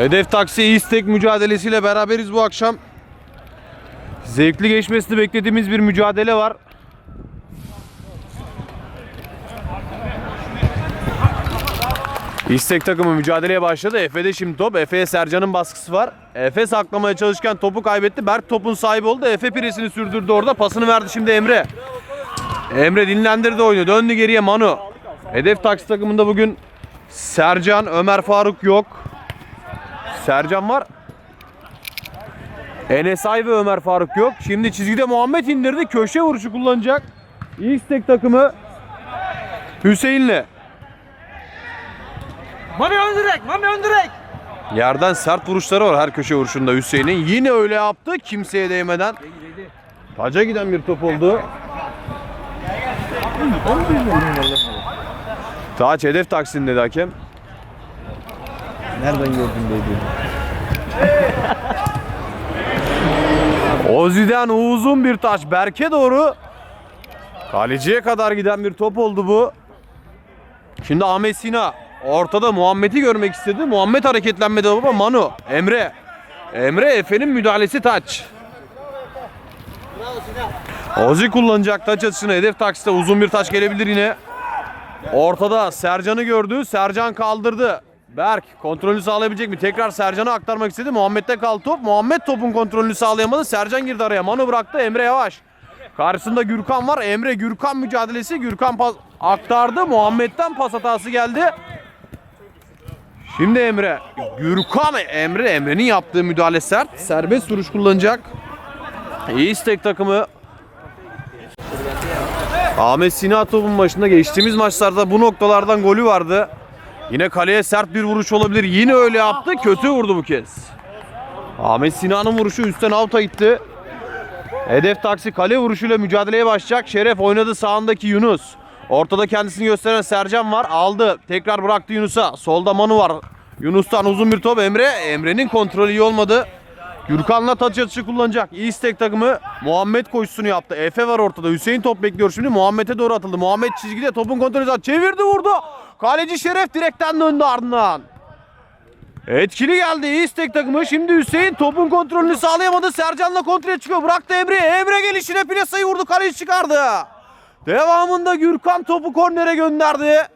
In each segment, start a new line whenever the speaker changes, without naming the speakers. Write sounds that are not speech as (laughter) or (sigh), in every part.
Hedef taksi istek mücadelesiyle beraberiz bu akşam. Zevkli geçmesini beklediğimiz bir mücadele var. İstek takımı mücadeleye başladı. Efe'de şimdi top. Efe'ye Sercan'ın baskısı var. Efe saklamaya çalışırken topu kaybetti. Berk topun sahibi oldu. Efe presini sürdürdü orada. Pasını verdi şimdi Emre. Emre dinlendirdi oyunu. Döndü geriye Manu. Hedef taksi takımında bugün Sercan, Ömer Faruk yok. Sercan var. Enesay ve Ömer Faruk yok. Şimdi çizgide Muhammed indirdi. Köşe vuruşu kullanacak. İstek takımı Hüseyin'le.
Mami ön direk, Mami ön direk.
Yerden sert vuruşları var her köşe vuruşunda Hüseyin'in. Yine öyle yaptı kimseye değmeden. Taca giden bir top oldu. Taç hedef taksin dedi hakem.
Nereden gördün dedi. (laughs)
Ozi'den uzun bir taç Berke doğru. Kaleciye kadar giden bir top oldu bu. Şimdi Ahmet Sina ortada Muhammed'i görmek istedi. Muhammed hareketlenmedi ama Manu, Emre. Emre Efe'nin müdahalesi taç. Ozi kullanacak taç açısını hedef taksite uzun bir taç gelebilir yine. Ortada Sercan'ı gördü. Sercan kaldırdı. Berk kontrolünü sağlayabilecek mi? Tekrar Sercan'a aktarmak istedi. Muhammed'de kaldı top. Muhammed topun kontrolünü sağlayamadı. Sercan girdi araya. Manu bıraktı. Emre yavaş. Karşısında Gürkan var. Emre Gürkan mücadelesi. Gürkan pas aktardı. Muhammed'den pas hatası geldi. Şimdi Emre. Gürkan Emre. Emre'nin yaptığı müdahale sert. Serbest vuruş kullanacak. İyi istek takımı Ahmet Sina topun başında geçtiğimiz maçlarda bu noktalardan golü vardı. Yine kaleye sert bir vuruş olabilir. Yine öyle yaptı. Kötü vurdu bu kez. Ahmet Sina'nın vuruşu üstten out'a gitti. Hedef taksi kale vuruşuyla mücadeleye başlayacak. Şeref oynadı sağındaki Yunus. Ortada kendisini gösteren Sercan var. Aldı. Tekrar bıraktı Yunus'a. Solda Manu var. Yunus'tan uzun bir top Emre. Emre'nin kontrolü iyi olmadı. Gürkan'la taç atışı kullanacak. İstek takımı Muhammed koşusunu yaptı. Efe var ortada. Hüseyin top bekliyor şimdi. Muhammed'e doğru atıldı. Muhammed çizgide topun kontrolü zaten çevirdi vurdu. Kaleci Şeref direkten döndü ardından. Etkili geldi iyi istek takımı. Şimdi Hüseyin topun kontrolünü sağlayamadı. Sercan'la kontrole çıkıyor. Bıraktı Emre'ye. Emre gelişine plasayı vurdu. Kaleci çıkardı. Devamında Gürkan topu kornere gönderdi.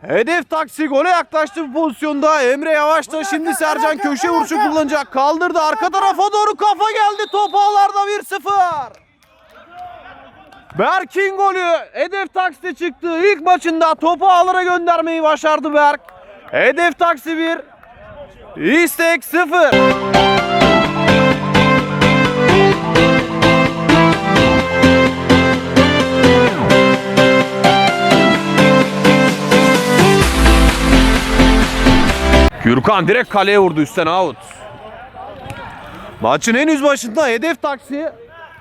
Hedef taksi gole yaklaştı bu pozisyonda. Emre yavaşta şimdi Sercan köşe vuruşu kullanacak. Kaldırdı arka tarafa doğru kafa geldi. Top ağlarda 1-0. Berk'in golü hedef taksi çıktı. İlk maçında topu ağlara göndermeyi başardı Berk. Hedef taksi 1. İstek 0. Gürkan direkt kaleye vurdu üstten out. Maçın henüz başında hedef taksi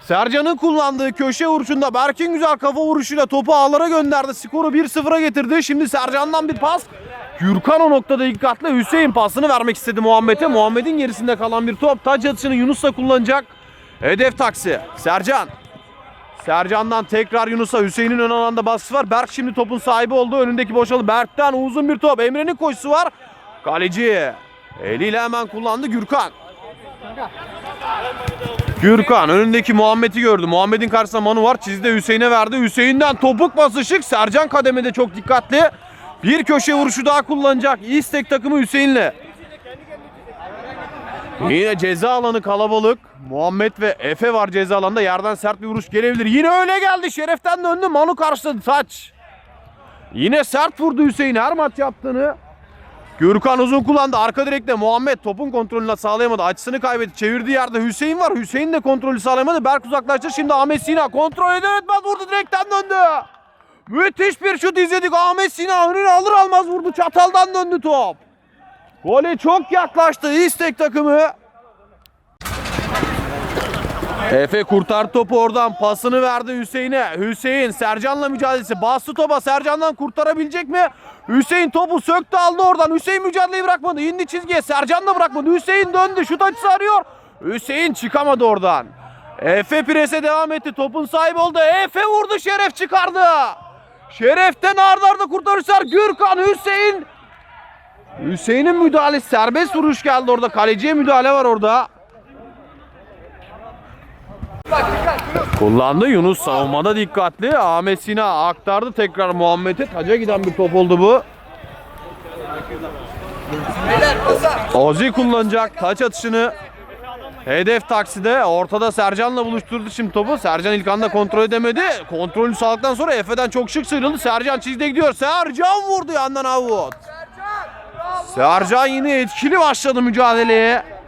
Sercan'ın kullandığı köşe vuruşunda Berk'in güzel kafa vuruşuyla topu ağlara gönderdi. Skoru 1-0'a getirdi. Şimdi Sercan'dan bir pas. Gürkan o noktada dikkatle Hüseyin pasını vermek istedi Muhammed'e. Muhammed'in gerisinde kalan bir top. Taç atışını Yunus'la kullanacak. Hedef taksi. Sercan. Sercan'dan tekrar Yunus'a Hüseyin'in ön alanda baskısı var. Berk şimdi topun sahibi oldu. Önündeki boşalı. Berk'ten uzun bir top. Emre'nin koşusu var. Kaleci. Eliyle hemen kullandı Gürkan. Gürkan önündeki Muhammed'i gördü. Muhammed'in karşısında Manu var. Çizde Hüseyin'e verdi. Hüseyin'den topuk pası şık. Sercan kademede çok dikkatli. Bir köşe vuruşu daha kullanacak. İstek takımı Hüseyin'le. Yine ceza alanı kalabalık. Muhammed ve Efe var ceza alanında. Yerden sert bir vuruş gelebilir. Yine öyle geldi. Şeref'ten döndü. Manu karşıladı. Taç. Yine sert vurdu Hüseyin her maç yaptığını. Gürkan uzun kullandı. Arka direkte Muhammed topun kontrolünü sağlayamadı. Açısını kaybetti. Çevirdiği yerde Hüseyin var. Hüseyin de kontrolü sağlayamadı. Berk uzaklaştı. Şimdi Ahmet Sina kontrol eder etmez vurdu direkten döndü. Müthiş bir şut izledik. Ahmet Sina önünü alır almaz vurdu. Çataldan döndü top. Gole çok yaklaştı İstek takımı. Efe kurtar topu oradan pasını verdi Hüseyin'e. Hüseyin Sercan'la mücadelesi. Bastı topa Sercan'dan kurtarabilecek mi? Hüseyin topu söktü aldı oradan. Hüseyin mücadeleyi bırakmadı. İndi çizgiye. Sercan da bırakmadı. Hüseyin döndü. Şut açısı arıyor. Hüseyin çıkamadı oradan. Efe prese devam etti. Topun sahibi oldu. Efe vurdu. Şeref çıkardı. Şeref'ten arda arda kurtarışlar. Gürkan Hüseyin Hüseyin'in müdahalesi serbest vuruş geldi orada. Kaleciye müdahale var orada. Kullandı Yunus savunmada dikkatli. Ahmet Sina aktardı tekrar Muhammed'e. Taca giden bir top oldu bu. Ozi kullanacak taç atışını. Hedef takside ortada Sercan'la buluşturdu şimdi topu. Sercan ilk anda kontrol edemedi. Kontrolünü sağladıktan sonra Efe'den çok şık sıyrıldı. Sercan çizgide gidiyor. Sercan vurdu yandan avut. Sercan yine etkili başladı mücadeleye.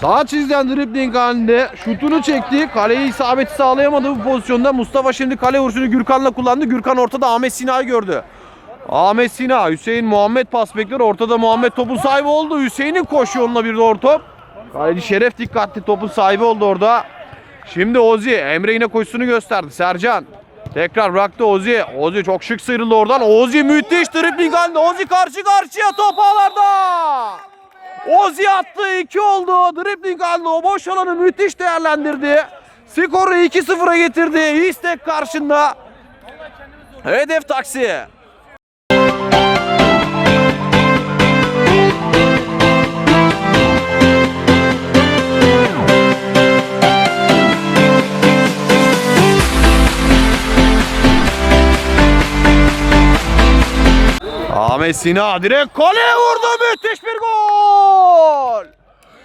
Sağ çizgiden dribbling halinde şutunu çekti. Kaleyi isabeti sağlayamadı bu pozisyonda. Mustafa şimdi kale vuruşunu Gürkan'la kullandı. Gürkan ortada Ahmet Sina'yı gördü. Ahmet Sina, Hüseyin Muhammed pas bekler. Ortada Muhammed topun sahibi oldu. Hüseyin'in koşu yoluna bir doğru top. Kaleci Şeref dikkatli topun sahibi oldu orada. Şimdi Ozi, Emre yine koşusunu gösterdi. Sercan. Tekrar bıraktı Ozi. Ozi çok şık sıyrıldı oradan. Ozi müthiş dribbling halinde. Ozi karşı karşıya top ağlarda. Ozi attı 2 oldu. Dribbling halinde o boş alanı müthiş değerlendirdi. Skoru 2-0'a getirdi. İstek karşında. Hedef taksi. Ahmet Sina direkt kaleye vurdu müthiş bir gol.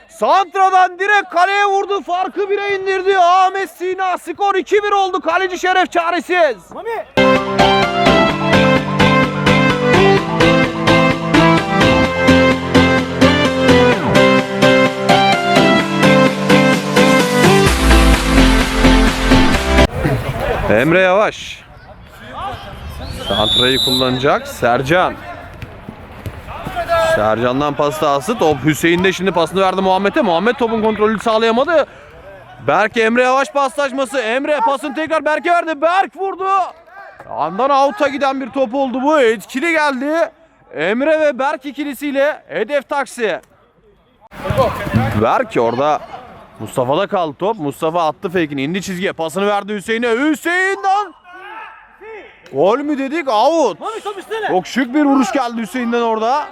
Santra'dan direkt kaleye vurdu farkı bire indirdi Ahmet Sina skor 2-1 oldu kaleci Şeref çaresiz.
Mami.
Emre Yavaş. Santra'yı kullanacak Sercan. Sercan'dan pas dahası top Hüseyin'de şimdi pasını verdi Muhammed'e. Muhammed topun kontrolünü sağlayamadı. Berk Emre Yavaş paslaşması. Emre pasını tekrar Berk'e verdi. Berk vurdu. Andan out'a giden bir top oldu bu. Etkili geldi. Emre ve Berk ikilisiyle hedef taksi. Berk orada Mustafa'da kaldı top. Mustafa attı fake'ini indi çizgiye. Pasını verdi Hüseyin'e. Hüseyin'den Gol mü dedik? Out. Çok şık bir vuruş geldi Hüseyin'den orada.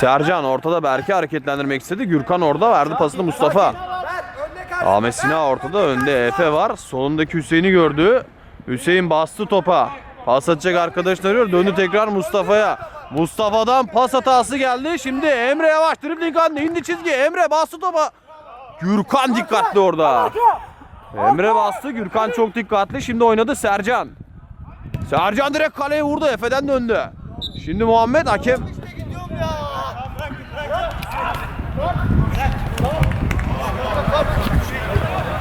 Sercan ortada Berk'i hareketlendirmek istedi. Gürkan orada verdi pasını Mustafa. Ahmet Sina ortada önde Efe var. Solundaki Hüseyin'i gördü. Hüseyin bastı topa. Pas atacak arkadaşını arıyor. Döndü tekrar Mustafa'ya. Mustafa'dan pas hatası geldi. Şimdi Emre yavaş dribbling halinde indi çizgi. Emre bastı topa. Gürkan dikkatli orada. Emre bastı. Gürkan çok dikkatli. Şimdi oynadı Sercan. Sercan direkt kaleye vurdu. Efe'den döndü. Şimdi Muhammed hakem.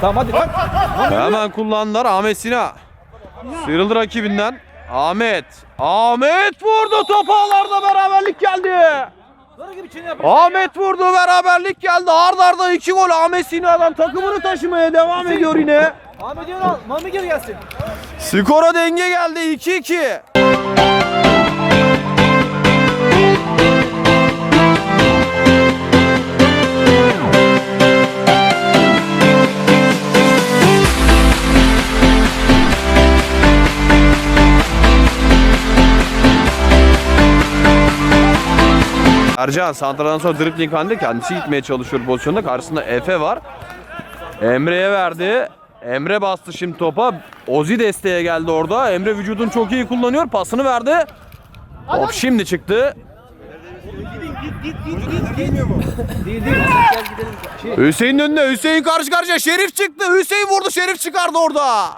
Tamam hadi.
Hemen kullandılar Ahmet Sina. Sıyrıldı rakibinden. Ahmet. Ahmet vurdu top ağlarda beraberlik geldi. Ahmet vurdu beraberlik geldi. Arda arda iki gol Ahmet Sina'dan takımını taşımaya devam ediyor yine.
Mami diyor al. Mami geri gelsin.
Skora denge geldi 2-2. Ercan santradan sonra dribbling halinde kendisi gitmeye çalışıyor pozisyonda. Karşısında Efe var. Emre'ye verdi. Emre bastı şimdi topa. Ozi desteğe geldi orada. Emre vücudunu çok iyi kullanıyor. Pasını verdi. Top şimdi çıktı.
Değil değil. Gel gidelim. Şey,
Hüseyin önünde. Hüseyin karşı karşıya. Şerif çıktı. Hüseyin vurdu. Şerif çıkardı orada.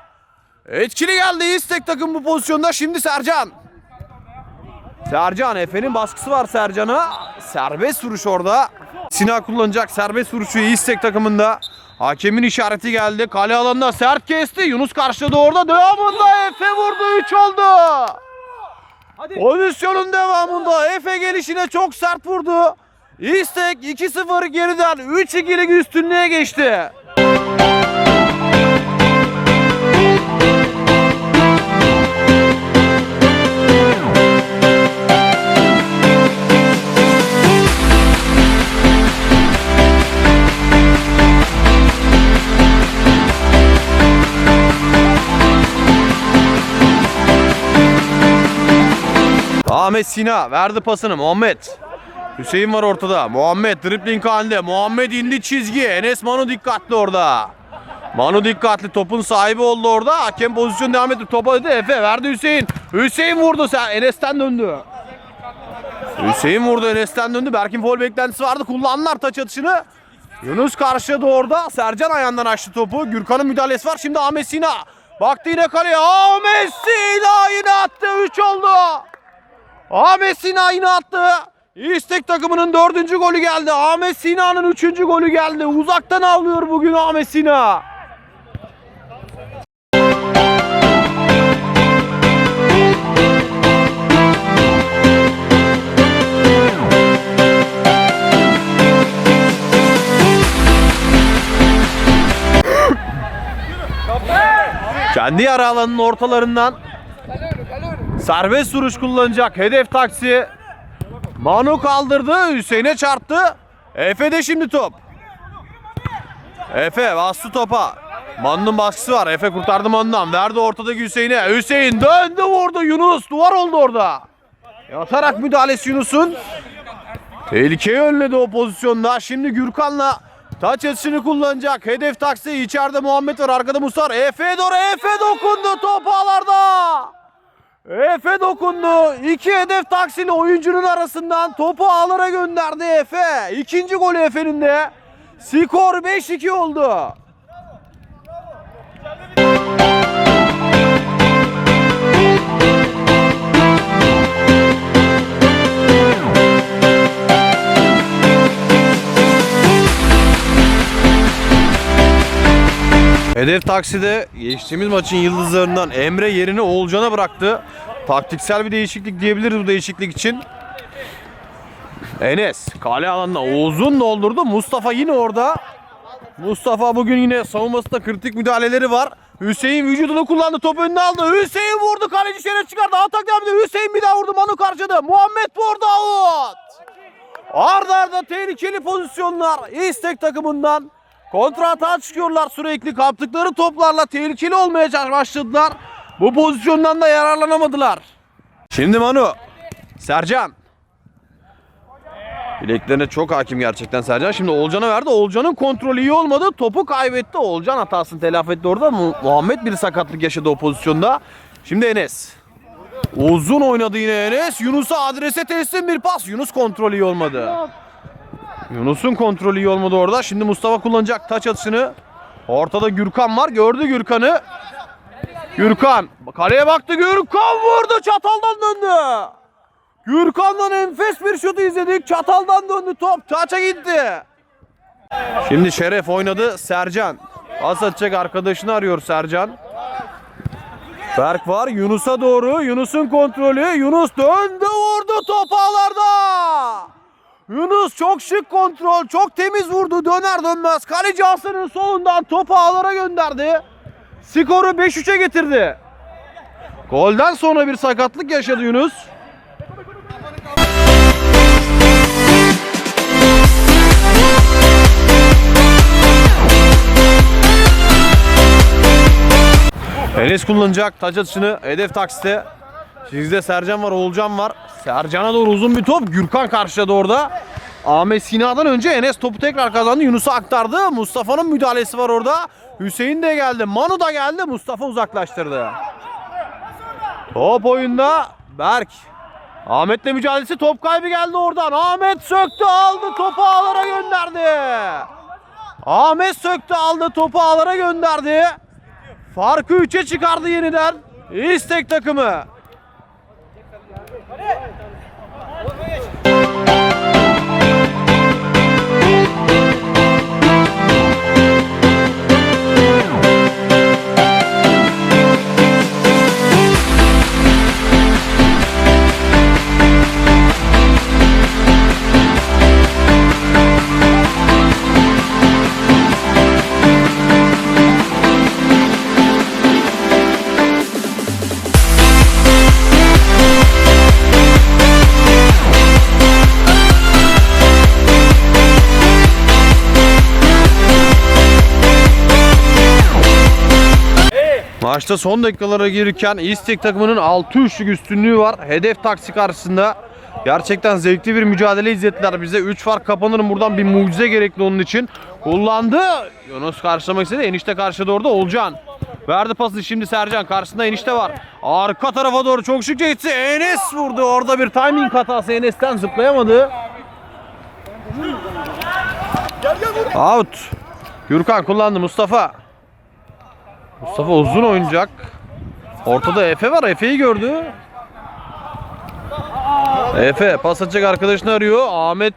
Etkili geldi İstek takım bu pozisyonda. Şimdi Sercan. Sercan Efe'nin baskısı var Sercan'a. Serbest vuruş orada. Sina kullanacak serbest vuruşu İstek takımında. Hakemin işareti geldi. Kale alanında sert kesti. Yunus karşıladı orada. Devamında Efe vurdu. 3 oldu.
hadi.
Pozisyonun devamında Efe gelişine çok sert vurdu. İstek 2-0 geriden 3-2'lik üstünlüğe geçti. Ahmet Sina verdi pasını Muhammed. Hüseyin var ortada. Muhammed dribbling halinde. Muhammed indi çizgi. Enes Manu dikkatli orada. Manu dikkatli topun sahibi oldu orada. Hakem pozisyon devam etti. Topa dedi Efe verdi Hüseyin. Hüseyin vurdu sen Enes'ten döndü. Hüseyin vurdu Enes'ten döndü. Berk'in foul beklentisi vardı. Kullandılar taç atışını. Yunus karşıladı orada. Sercan ayağından açtı topu. Gürkan'ın müdahalesi var. Şimdi Ahmet Sina. Baktı yine kaleye. Ahmet Sina yine attı. 3 oldu. Ahmet Sina yine attı. İstek takımının dördüncü golü geldi. Ahmet Sina'nın üçüncü golü geldi. Uzaktan avlıyor bugün Ahmet Sina. Kendi yarı alanının ortalarından serbest vuruş kullanacak. Hedef taksi. Manu kaldırdı. Hüseyin'e çarptı. Efe'de şimdi top. Efe bastı topa. Manu'nun baskısı var. Efe kurtardı Manu'dan. Verdi ortadaki Hüseyin'e. Hüseyin döndü vurdu. Yunus duvar oldu orada. Yatarak müdahalesi Yunus'un. Tehlikeye önledi o pozisyonda. Şimdi Gürkan'la taç atışını kullanacak. Hedef taksi. içeride Muhammed var. Arkada Musar. Efe doğru. Efe dokundu. Top ağlarda. Efe dokundu. İki hedef taksili oyuncunun arasından topu ağlara gönderdi Efe. İkinci golü Efe'nin de. Skor 5-2 oldu. Hedef takside geçtiğimiz maçın yıldızlarından Emre yerini Oğulcan'a bıraktı. Taktiksel bir değişiklik diyebiliriz bu değişiklik için. Enes kale alanına Oğuz'un doldurdu. Mustafa yine orada. Mustafa bugün yine savunmasında kritik müdahaleleri var. Hüseyin vücudunu kullandı. Top önüne aldı. Hüseyin vurdu. Kaleci şeref çıkardı. Atak devam ediyor. Hüseyin bir daha vurdu. Manu karşıladı. Muhammed vurdu. Out. Arda arda tehlikeli pozisyonlar. İstek takımından kontra atağa çıkıyorlar sürekli. Kaptıkları toplarla tehlikeli olmaya başladılar. Bu pozisyondan da yararlanamadılar. Şimdi Manu. Sercan. Bileklerine çok hakim gerçekten Sercan. Şimdi Olcan'a verdi. Olcan'ın kontrolü iyi olmadı. Topu kaybetti. Olcan hatasını telafi etti orada. Mu- Muhammed bir sakatlık yaşadı o pozisyonda. Şimdi Enes. Uzun oynadı yine Enes. Yunus'a adrese teslim bir pas. Yunus kontrolü iyi olmadı. Yunus'un kontrolü iyi olmadı orada. Şimdi Mustafa kullanacak taç atışını. Ortada Gürkan var. Gördü Gürkan'ı. Gürkan. Kaleye baktı. Gürkan vurdu. Çataldan döndü. Gürkan'dan enfes bir şutu izledik. Çataldan döndü top. Taça gitti. Şimdi Şeref oynadı. Sercan. Pas atacak arkadaşını arıyor Sercan. Berk var Yunus'a doğru. Yunus'un kontrolü. Yunus döndü vurdu top ağlarda. Yunus çok şık kontrol. Çok temiz vurdu. Döner dönmez. Kaleci Hasan'ın solundan topu ağlara gönderdi. Skoru 5-3'e getirdi. Golden sonra bir sakatlık yaşadı Yunus. Enes kullanacak taç atışını hedef taksite. Çizgide Sercan var, Oğulcan var. Sercan'a doğru uzun bir top. Gürkan karşıladı orada. Ahmet Sina'dan önce Enes topu tekrar kazandı. Yunus'a aktardı. Mustafa'nın müdahalesi var orada. Hüseyin de geldi. Manu da geldi. Mustafa uzaklaştırdı. Top oyunda Berk. Ahmet'le mücadelesi top kaybı geldi oradan. Ahmet söktü aldı topu ağlara gönderdi. Ahmet söktü aldı topu ağlara gönderdi. Farkı 3'e çıkardı yeniden. İstek takımı. Maçta son dakikalara girirken İstek takımının 6 üçlük üstünlüğü var. Hedef taksi karşısında. Gerçekten zevkli bir mücadele izlettiler bize. 3 fark kapanırım buradan bir mucize gerekli onun için. Kullandı. Yunus karşılamak istedi. Enişte karşıda orada Olcan. Verdi pası şimdi Sercan. Karşısında enişte var. Arka tarafa doğru çok şıkça gitti. Enes vurdu. Orada bir timing hatası. Enes'ten zıplayamadı. Out. Gürkan kullandı Mustafa. Mustafa uzun oyuncak. Ortada Efe var. Efe'yi gördü. Efe pas atacak arkadaşını arıyor. Ahmet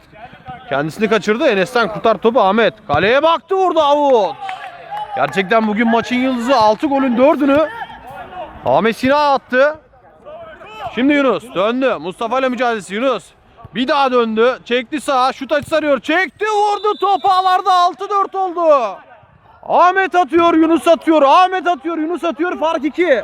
kendisini kaçırdı. Enes'ten kurtar topu Ahmet. Kaleye baktı vurdu Avut. Gerçekten bugün maçın yıldızı 6 golün 4'ünü Ahmet Sinan attı. Şimdi Yunus döndü. Mustafa ile mücadelesi Yunus. Bir daha döndü. Çekti sağa. Şut açısı arıyor. Çekti vurdu. Top ağlarda 6-4 oldu. Ahmet atıyor. Yunus atıyor. Ahmet atıyor. Yunus atıyor. Fark 2.